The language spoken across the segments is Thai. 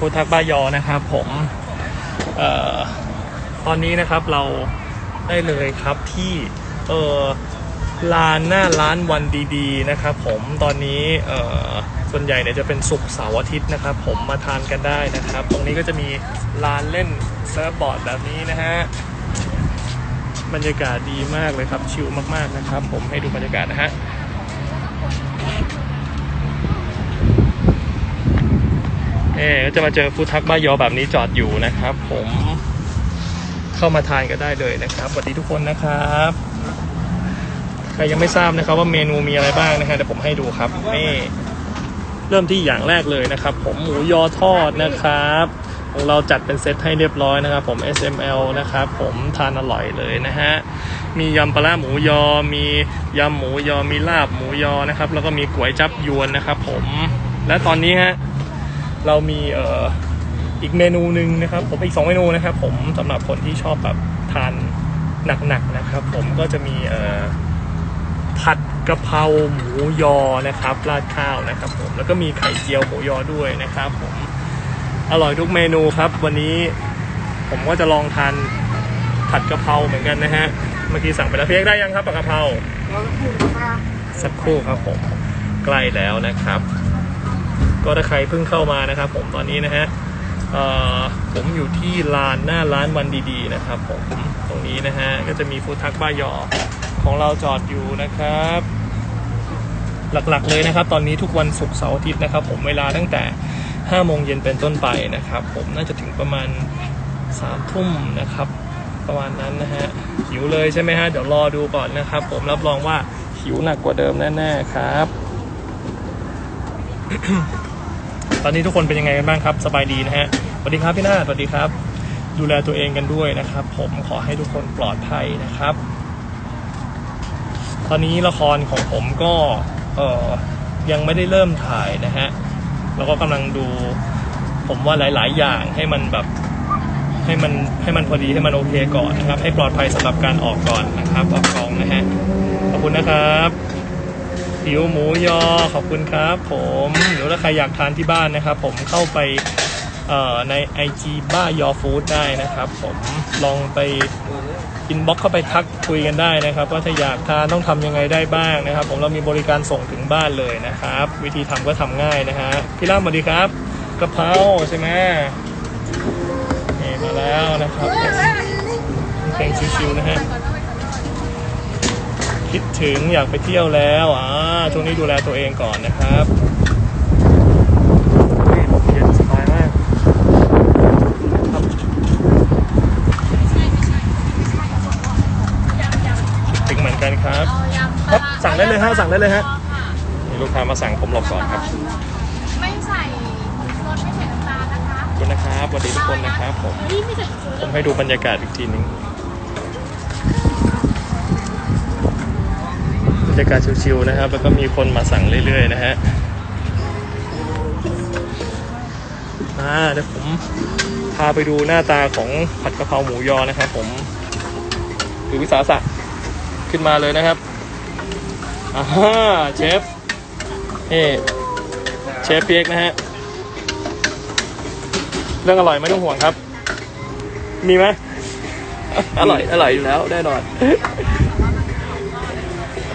ฟูดทักบ้ายอนะครับผมเอ่อตอนนี้นะครับเราได้เลยครับที่เอ่อลานหน้าร้านวันดีๆนะครับผมตอนนี้เอ่อส่วนใหญ่เนี่ยจะเป็นศุกร์เสาร์อาทิตย์นะครับ ผมมาทานกันได้นะครับ ตรงนี้ก็จะมีลานเล่นเซิร์ฟบอร์ดแบบนี้นะฮะบรรยากาศดีมากเลยครับชิลมากๆนะครับ ผมให้ดูบรรยากาศนะฮะ เอ๊ก็จะมาเจอฟูทักบ้ายอแบบนี้จอดอยู่นะครับ ผมเข้ามาทานก็ได้เลยนะครับสวัสดีทุกคนนะครับใครยังไม่ทราบนะครับว่าเมนูมีอะไรบ้างนะฮะเดี๋ยวผมให้ดูครับนี่เริ่มที่อย่างแรกเลยนะครับ ผมหมูยอทอดนะครับของเราจัดเป็นเซตให้เรียบร้อยนะครับ ผม SML นะครับ ผมทานอร่อยเลยนะฮะ มียำปลาร้าหมูยอ มียำหมูยอ มีลาบหมูยอนะครับ แล้วก็มีก๋วยจับยวนนะครับ ผม และตอนนี้ฮะ เรามีเอ่ออีกเมนูหนึ่งนะครับ ผมอีกสองเมนูนะครับ ผมสำหรับคนที่ชอบแบบทานหนักๆนะครับ ผมก็จะมีเอ่อผัดกะเพราหมูยอนะครับราดข้าวนะครับ ผมแล้วก็มีไข่เจียวหมูยอด้วยนะครับ ผมอร่อยทุกเมนูครับ วันนี้ผมก็จะลองทานผัดกะเพราเหมือนกันนะฮะเมื่อกี้สั่งไปแล้วเพียงได้ยังครับผัดกะเพราสักครู่ครับผมใกล้แล้วนะครับ ก็ถ้าใครเพิ่งเข้ามานะครับ ผมตอนนี้นะฮะผมอยู่ที่ลานหน้าร้านวันดีๆนะครับผมตรงนี้นะฮะก็จะมีฟูทักบ้ายอของเราจอดอยู่นะครับ หลักๆเลยนะครับ ตอนนี้ทุกวันศุกร์เสาร์อาทิตย์นะครับ ผมเวลาตั้งแต่5โมงเย็นเป็นต้นไปนะครับ ผมน่าจะถึงประมาณ3ทุ่มนะครับ ประมาณนั้นนะฮะหิวเลยใช่ไหมฮะเดี๋ยวรอดูก่อนนะครับ ผมรับรองว่าหิวหนักกว่าเดิมแน่ๆครับ ตอนนี้ทุกคนเป็นยังไงกันบ้างครับ สบายดีนะฮะสวัสดีครับพี่นาสวัสดีครับ ดูแลตัวเองกันด้วยนะครับ ผมขอให้ทุกคนปลอดภัยนะครับ ตอนนี้ละครของผมก็เออยังไม่ได้เริ่มถ่ายนะฮะแล้วก็กำลังดู ผมว่าหลาย ๆ อย่างให้มันแบบให้มันให้มันพอดีให้มันโอเคก่อนนะครับ ให้ปลอดภัยสำหรับการออกก่อนนะครับออกกองนะฮะขอบคุณนะครับ หิวหมูยอขอบคุณครับ ผมหรือถ้าใครอยากทานที่บ้านนะครับ ผมเข้าไปเอ่อใน IG บ้ายอฟู้ดได้นะครับ ผมลองไปอินบ็อกเข้าไปทักคุยกันได้นะครับ ว่าถ้าอยากทานต้องทำยังไงได้บ้างนะครับ ผมเรามีบริการส่งถึงบ้านเลยนะครับ วิธีทำก็ทำง่ายนะฮะพี่ล่ามสวัสดีครับกระเพราใช่ไหมนี่มาแล้วนะครับเพลงชิวๆนะฮะ คิดถึงอยากไปเที่ยวแล้วอ่าช่วงนี้ดูแลตัวเองก่อนนะครับเย็นสบายมากครับถึงเหมือนกันครับ ครับสั่งได้เลยฮะสั่งได้เลยฮะมีลูกค้ามาสั่งผมหลบก่อนครับไม่ใส่รสไม่ใส่น้ำตาลนะคะขอบคุณนะครับสวัสดีทุกคนนะครับผมนี่ไม่ใส่ชูรผมสให้ดูบรรยากาศอีกทีหนึง รรยากาศชิวๆนะครับ แล้วก็มีคนมาสั่งเรื่อยๆนะฮะอ่าเดี๋ยวผมพาไปดูหน้าตาของผัดกะเพราหมูยอนะครับผมหรือวิสาสะขึ้นมาเลยนะครับอ่าเชฟเฮ้เชฟเปียกนะฮะเรื่องอร่อยไม่ต้องห่วงครับ มีไหมอร่อย อร่อยอยู่แล้วแน่นอน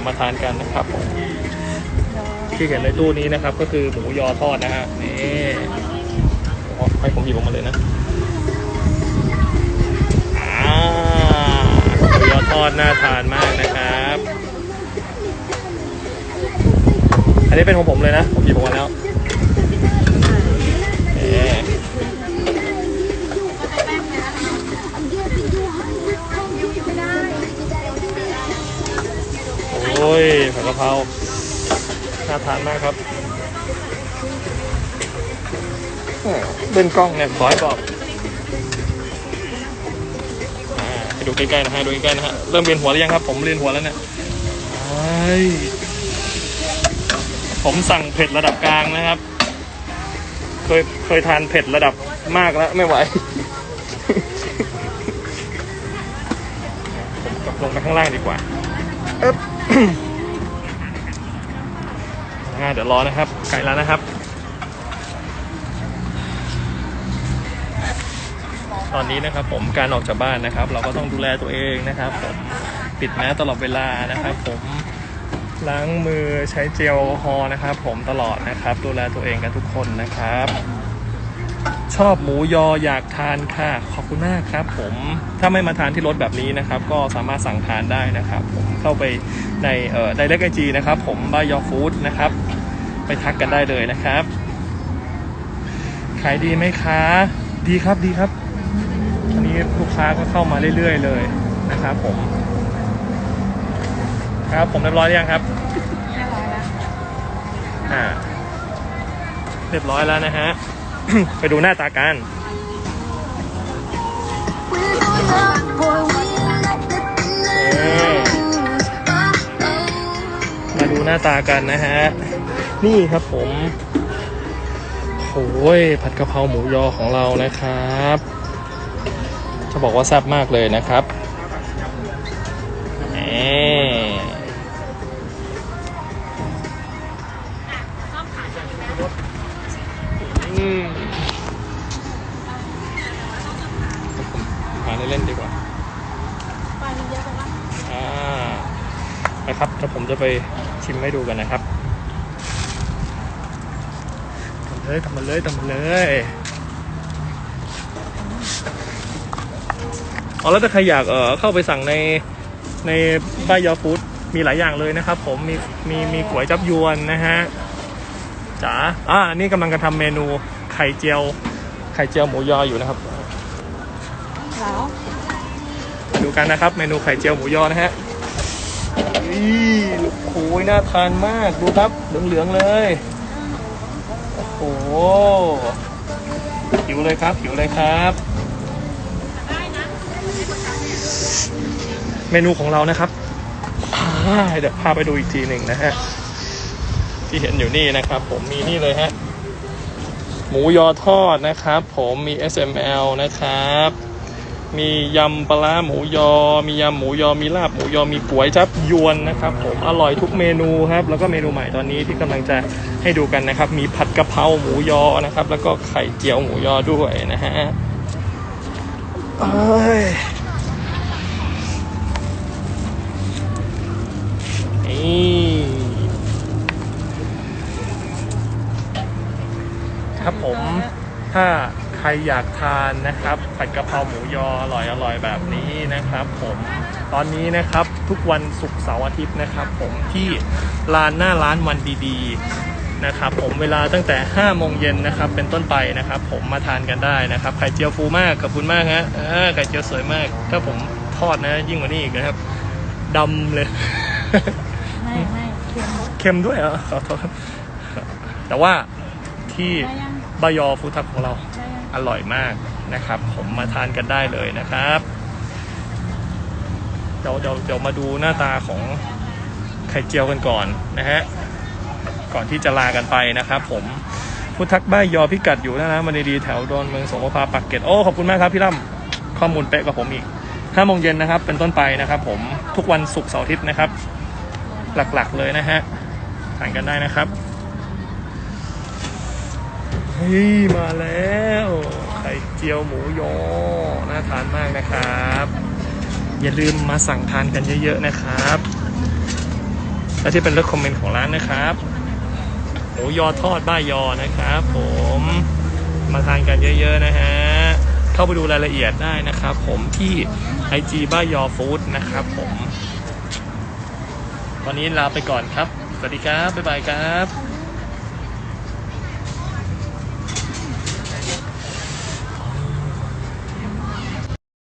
มาทานกันนะครับผมที่เห็นในตู้นี้นะครับ ก็คือหมูยอทอดนะฮะนี่ให้ผมหยิบออกมาเลยนะหมูยอทอดน่าทานมากนะครับ อันนี้เป็นของผมเลยนะ ผมหยิบออกมาแล้ว อ้ยผัดกะเพราน่าทานมากครับแหม่เล่นกล้องเนี่ยขอให้บอกอ่าให้ดูใกล้ๆนะฮะดูใกล้ๆนะฮะเริ่มเวียนหัวหรือยังครับ ผมเวียนหัวแล้วเนี่ยผมสั่งเผ็ดระดับกลางนะครับ เคยเคยทานเผ็ดระดับมากแล้วไม่ไหวผมกลับลงไปข้างล่างดีกว่าเอ๊บ เดี๋ยวรอนะครับ ไก่แล้วนะครับ ตอนนี้นะครับผมการออกจากบ้านนะครับ เราก็ต้องดูแลตัวเองนะครับผมปิดแมสตลอดเวลานะครับ ผมล้างมือใช้เจลแอลกอฮอล์นะครับ ผมตลอดนะครับ ดูแลตัวเองกันทุกคนนะครับ ชอบหมูยออยากทานค่ะ ขอบคุณมากครับ ผมถ้าไม่มาทานที่รถแบบนี้นะครับ ก็สามารถสั่งทานได้นะครับ ผมเข้าไป ในเอ่อ direct IG นะครับ ผมบายอฟู้ดนะครับ ไปทักกันได้เลยนะครับ ขายดีไหมคะ ดีครับดีครับอันนี้ลูกค้าก็เข้ามาเรื่อยๆเลยนะครับผม ครับผมเรียบร้อยหรือยังครับ เรียบร้อยแล้วอ่า เรียบร้อยแล้วนะฮะ ไปดูหน้าตากัน หน้าตากันนะฮะ นี่ครับผมโอ้ยผัดกะเพราหมูยอของเรานะครับ จะบอกว่าแซ่บมากเลยนะครับ ผมจะไปชิมให้ดูกันนะครับทำเลยทำมันเลยทำมันเลยอ๋อแล้วถ้าใครอยากเออเข้าไปสั่งในในบ้ายอฟู้ดมีหลายอย่างเลยนะครับ ผมมีมีมีก๋วยจับยวนนะฮะจ๋าอ่าอันนี่กำลังจะทำเมนูไข่เจียว ไข่เจียวหมูยออยู่นะครับแล้วดูกันนะครับ เมนูไข่เจียวหมูยอนะฮะ นี่โอ้ยน่าทานมากดูครับเหลืองๆเลย โอ้โหหิวเลยครับหิวเลยครับ เมนูของเรานะครับเดี๋ยวพาไปดูอีกทีหนึ่งนะฮะ ที่เห็นอยู่นี่นะครับ ผมมีนี่เลยฮะ หมูยอทอดนะครับ ผมมี SML นะครับ มียำปลาร้าหมูยอ มียำหมูยอ มีลาบหมูยอ มีก๋วยจับยวนนะครับผมอร่อยทุกเมนูครับ แล้วก็เมนูใหม่ตอนนี้ที่กำลังจะให้ดูกันนะครับ มีผัดกะเพราหมูยอนะครับ แล้วก็ไข่เจียวหมูยอด้วยนะฮะเอ้ยนี่ครับผมถ้าใค รอยากทานนะครับผัดกะเพราหมูยออร่อยอร่อยแบบนี้นะครับผมตอนนี้นะครับทุกวันศุกร์เสาร์อาทิตย์นะครับ ผมที่ลานหน้าร้านวันดีๆนะครับ ผมเวลาตั้งแต่5โมงเย็นนะครับ เป็นต้นไปนะครับ ผมมาทานกันได้นะครับไข่เจียวฟูมากขอบคุณมากฮะเออไข่เจียวสวยมาก ถ้าผมทอดนะ ยิ่งกว่านี้อีกนะครับดำเลยไม่ไม่เค็มเค็มด้วยเหรอขอโทษแต่ว่าที่ได้ยังบายอฟูทักของเราได้ยัง อร่อยมากนะครับ ผมมาทานกันได้เลยนะครับเดี๋ยวเดี๋ยวเดี๋ยวมาดูหน้าตาของไข่เจียวกันก่อนนะฮะก่อนที่จะลากันไปนะครับ ผมพุทธักบ้ายยอพิกัดอยู่นะนะมันดีๆแถวดอนเมืองสงขลาปักเกร็ดโอ้ขอบคุณมากครับพี่ล่ำข้อมูลเป๊ะกว่าผมอีกห้าโมงเย็นนะครับ เป็นต้นไปนะครับ ผมทุกวันศุกร์เสาร์อาทิตย์นะครับ หลักๆเลยนะฮะทานกันได้นะครับ เฮ้ยมาแล้วไข่เจียวหมูยอน่าทานมากนะครับ อย่าลืมมาสั่งทานกันเยอะๆนะครับ และที่เป็นเลือกคอมเมนต์ของร้านนะครับหมูยอทอดบ้ายอนะครับ ผมมาทานกันเยอะๆนะฮะเข้าไปดูรายละเอียดได้นะครับ ผมที่ IG บ้ายอฟู้ดนะครับผมวันนี้ลาไปก่อนครับ สวัสดีครับ บ๊ายบายครับ